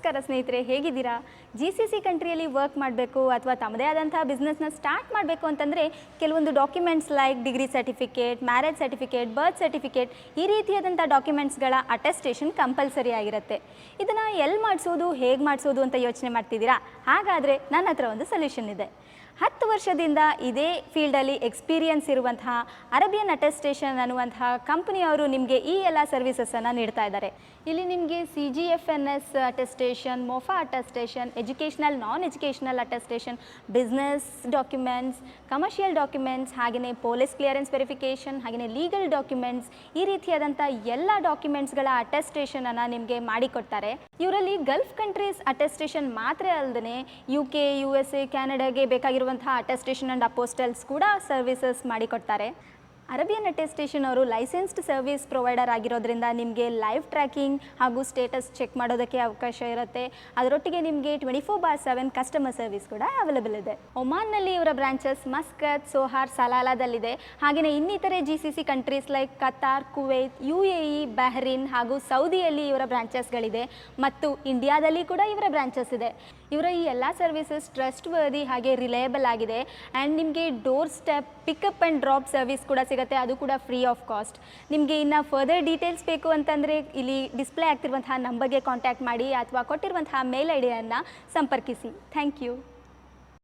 ನಮಸ್ಕಾರ ಸ್ನೇಹಿತರೆ, ಹೇಗಿದ್ದೀರಾ? ಜಿ ಸಿ ಸಿ ಕಂಟ್ರಿಯಲ್ಲಿ ವರ್ಕ್ ಮಾಡಬೇಕು ಅಥವಾ ತಮ್ಮದೇ ಆದಂಥ ಬಿಸ್ನೆಸ್ನ ಸ್ಟಾರ್ಟ್ ಮಾಡಬೇಕು ಅಂತಂದರೆ ಕೆಲವೊಂದು documents like degree certificate marriage certificate birth certificate ಈ ರೀತಿಯಾದಂಥ ಡಾಕ್ಯುಮೆಂಟ್ಸ್ಗಳ ಅಟೆಸ್ಟೇಷನ್ ಕಂಪಲ್ಸರಿ ಆಗಿರುತ್ತೆ. ಇದನ್ನು ಎಲ್ಲಿ ಮಾಡಿಸೋದು, ಹೇಗೆ ಮಾಡಿಸೋದು ಅಂತ ಯೋಚನೆ ಮಾಡ್ತಿದ್ದೀರಾ? ಹಾಗಾದರೆ ನನ್ನ ಹತ್ರ ಒಂದು ಸೊಲ್ಯೂಷನ್ ಇದೆ. ಹತ್ತು ವರ್ಷದಿಂದ ಇದೇ ಫೀಲ್ಡಲ್ಲಿ ಎಕ್ಸ್ಪೀರಿಯನ್ಸ್ ಇರುವಂತಹ ಅರೇಬಿಯನ್ ಅಟೆಸ್ಟೇಷನ್ ಅನ್ನುವಂತಹ ಕಂಪ್ನಿಯವರು ನಿಮಗೆ ಈ ಎಲ್ಲ ಸರ್ವಿಸಸನ್ನು ನೀಡ್ತಾ ಇದ್ದಾರೆ. ಇಲ್ಲಿ ನಿಮಗೆ C G F N S attestation MOFA attestation educational non educational attestation business documents commercial documents ಹಾಗೆಯೇ ಪೊಲೀಸ್ ಕ್ಲಿಯರೆನ್ಸ್ ವೆರಿಫಿಕೇಷನ್ ಹಾಗೆಯೇ ಲೀಗಲ್ ಡಾಕ್ಯುಮೆಂಟ್ಸ್ ಈ ರೀತಿಯಾದಂಥ ಎಲ್ಲ ಡಾಕ್ಯುಮೆಂಟ್ಸ್ಗಳ ಅಟೆಸ್ಟೇಷನನ್ನು ನಿಮಗೆ ಮಾಡಿಕೊಡ್ತಾರೆ. ಇವರಲ್ಲಿ ಗಲ್ಫ್ ಕಂಟ್ರೀಸ್ ಅಟೆಸ್ಟೇಷನ್ ಮಾತ್ರ ಅಲ್ಲದೆ U K U S A ಕ್ಯಾನಡಾಗೆ ಬೇಕಾಗಿರುವಂತಹ ಅಟೆಸ್ಟೇಷನ್ ಆ್ಯಂಡ್ ಅಪೋಸ್ಟಲ್ಸ್ ಕೂಡ ಸರ್ವಿಸಸ್ ಮಾಡಿಕೊಡ್ತಾರೆ. ಅರಬಿಯನ್ ಅಟೆಸ್ಟೇಷನ್ ಅವರು ಲೈಸೆನ್ಸ್ಡ್ ಸರ್ವಿಸ್ ಪ್ರೊವೈಡರ್ ಆಗಿರೋದ್ರಿಂದ ನಿಮಗೆ ಲೈವ್ ಟ್ರ್ಯಾಕಿಂಗ್ ಹಾಗೂ ಸ್ಟೇಟಸ್ ಚೆಕ್ ಮಾಡೋದಕ್ಕೆ ಅವಕಾಶ ಇರುತ್ತೆ. ಅದರೊಟ್ಟಿಗೆ ನಿಮಗೆ twenty four bar seven customer service ಕೂಡ ಅವೈಲೇಬಲ್ ಇದೆ. ಒಮಾನ್ನಲ್ಲಿ ಇವರ ಬ್ರಾಂಚಸ್ ಮಸ್ಕತ್, ಸೋಹಾರ್, ಸಲಾಲಾದಲ್ಲಿದೆ. ಹಾಗೆಯೇ ಇನ್ನಿತರೆ G C C countries like Qatar Kuwait U A E Bahrain ಹಾಗೂ ಸೌದಿಯಲ್ಲಿ ಇವರ ಬ್ರಾಂಚಸ್ಗಳಿದೆ ಮತ್ತು ಇಂಡಿಯಾದಲ್ಲಿ ಕೂಡ ಇವರ ಬ್ರಾಂಚಸ್ ಇದೆ. ಇವರ ಈ ಎಲ್ಲ ಸರ್ವಿಸಸ್ ಟ್ರಸ್ಟ್ ವರ್ದಿ ಹಾಗೆ ರಿಲಯಬಲ್ ಆಗಿದೆ. ಆ್ಯಂಡ್ ನಿಮಗೆ door step pickup and drop service ಕೂಡ ಸಿಗುತ್ತೆ. ಅದು ಕೂಡ ಫ್ರೀ ಆಫ್ ಕಾಸ್ಟ್ ನಿಮಗೆ ಇನ್ನು ಫರ್ದರ್ ಡೀಟೇಲ್ಸ್ ಬೇಕು ಅಂತಂದರೆ ಇಲ್ಲಿ ಡಿಸ್ಪ್ಲೇ ಆಗ್ತಿರುವಂತಹ ನಂಬರ್ಗೆ ಕಾಂಟ್ಯಾಕ್ಟ್ ಮಾಡಿ ಅಥವಾ ಕೊಟ್ಟಿರುವಂತಹ ಮೇಲ್ ಐಡಿಯನ್ನು ಡಿಯನ್ನು ಸಂಪರ್ಕಿಸಿ. Thank you